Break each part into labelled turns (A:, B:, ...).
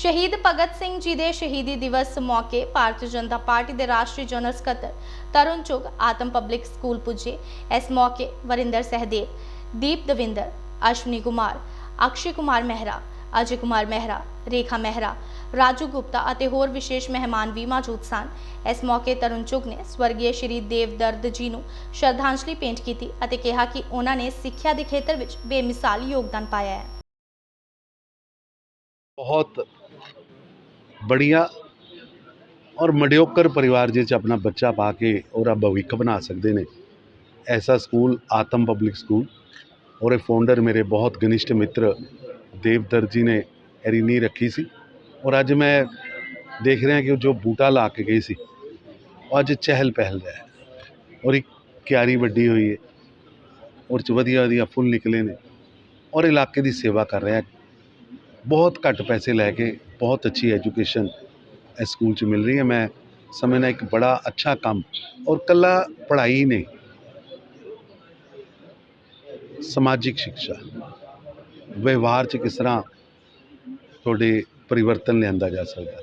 A: ਸ਼ਹੀਦ ਭਗਤ ਸਿੰਘ ਜੀ ਦੇ ਸ਼ਹੀਦੀ ਦਿਵਸ ਮੌਕੇ ਭਾਰਤੀ ਜਨਤਾ ਪਾਰਟੀ ਦੇ ਰਾਸ਼ਟਰੀ ਜਨਰਲ ਸਕੱਤਰ ਤਰੁਣ ਚੁਗ ਆਤਮ ਪਬਲਿਕ ਸਕੂਲ ਪੁੱਜੇ। ਇਸ ਮੌਕੇ ਵਰਿੰਦਰ ਸਹਿਦੇਵ, ਦੀਪ ਦਵਿੰਦਰ, ਅਸ਼ਵਨੀ ਕੁਮਾਰ, ਅਕਸ਼ੇ ਕੁਮਾਰ ਮਹਿਰਾ, ਅਜੇ ਕੁਮਾਰ ਮਹਿਰਾ, ਰੇਖਾ ਮਹਿਰਾ, ਰਾਜੂ ਗੁਪਤਾ ਅਤੇ ਹੋਰ ਵਿਸ਼ੇਸ਼ ਮਹਿਮਾਨ ਵੀ ਮੌਜੂਦ ਸਨ। ਇਸ ਮੌਕੇ ਤਰੁਣ ਚੁਗ ਨੇ ਸਵਰਗੀ ਸ਼੍ਰੀ ਦੇਵਦਰਦ ਜੀ ਨੂੰ ਸ਼ਰਧਾਂਜਲੀ ਭੇਂਟ ਕੀਤੀ ਅਤੇ ਕਿਹਾ ਕਿ ਉਹਨਾਂ ਨੇ ਸਿੱਖਿਆ ਦੇ ਖੇਤਰ ਵਿੱਚ ਬੇਮਿਸਾਲ ਯੋਗਦਾਨ ਪਾਇਆ ਹੈ।
B: ਬਹੁਤ ਬੜੀਆਂ ਔਰ ਮਡਿਓਕਰ ਪਰਿਵਾਰ ਜਿਹਦੇ ਚ ਆਪਣਾ ਬੱਚਾ ਪਾ ਕੇ ਉਹਦਾ ਭਵਿੱਖ ਬਣਾ ਸਕਦੇ ਨੇ ਐਸਾ ਸਕੂਲ ਆਤਮ ਪਬਲਿਕ ਸਕੂਲ ਔਰ ਇਹ ਫਾਊਂਡਰ ਮੇਰੇ ਬਹੁਤ ਗਨਿਸ਼ਟ ਮਿੱਤਰ ਦੇਵਦਰ ਜੀ ਨੇ ਐਰੀ ਨੀ ਰੱਖੀ ਸੀ ਔਰ ਅੱਜ ਮੈਂ ਦੇਖ ਰਿਹਾ ਕਿ ਜੋ ਬੂਟਾ ਲਾ ਕੇ ਗਈ ਸੀ ਉਹ ਅੱਜ ਚਹਿਲ ਪਹਿਲ ਹੈ ਔਰ ਇੱਕ ਕਿਆਰੀ ਵੱਡੀ ਹੋਈ ਹੈ ਔਰ ਚ ਵਧੀਆ ਵਧੀਆ ਫੁੱਲ ਨਿਕਲੇ ਨੇ ਔਰ ਇਲਾਕੇ ਦੀ ਸੇਵਾ ਕਰ ਰਿਹਾ ਬਹੁਤ ਘੱਟ ਪੈਸੇ ਲੈ ਕੇ ਬਹੁਤ ਅੱਛੀ ਐਜੂਕੇਸ਼ਨ ਇਸ ਸਕੂਲ 'ਚ ਮਿਲ ਰਹੀ ਹੈ। ਮੈਂ ਸਮਝਦਾ ਇੱਕ ਬੜਾ ਅੱਛਾ ਕੰਮ ਔਰ ਕੱਲਾ ਪੜ੍ਹਾਈ ਨਹੀਂ, ਸਮਾਜਿਕ ਸਿੱਖਿਆ, ਵਿਵਹਾਰ 'ਚ ਕਿਸ ਤਰ੍ਹਾਂ ਤੁਹਾਡੇ ਪਰਿਵਰਤਨ ਲਿਆਂਦਾ ਜਾ ਸਕਦਾ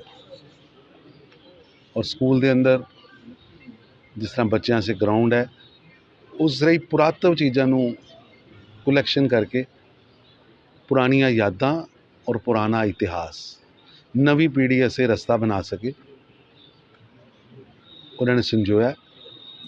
B: ਔਰ ਸਕੂਲ ਦੇ ਅੰਦਰ ਜਿਸ ਤਰ੍ਹਾਂ ਬੱਚਿਆਂ ਸੇ ਗਰਾਊਂਡ ਹੈ, ਉਸ ਰਹੀ ਪੁਰਾਤਨ ਚੀਜ਼ਾਂ ਨੂੰ ਕਲੈਕਸ਼ਨ ਕਰਕੇ ਪੁਰਾਣੀਆਂ ਯਾਦਾਂ ਔਰ ਪੁਰਾਣਾ ਇਤਿਹਾਸ। ਨਵੀਂ ਪੀੜ੍ਹੀ ਅਸੇ ਰਸਤਾ ਬਣਾ ਸਕੇ। ਉਹਨਾਂ ਨੇ ਸੰਜੋਇਆ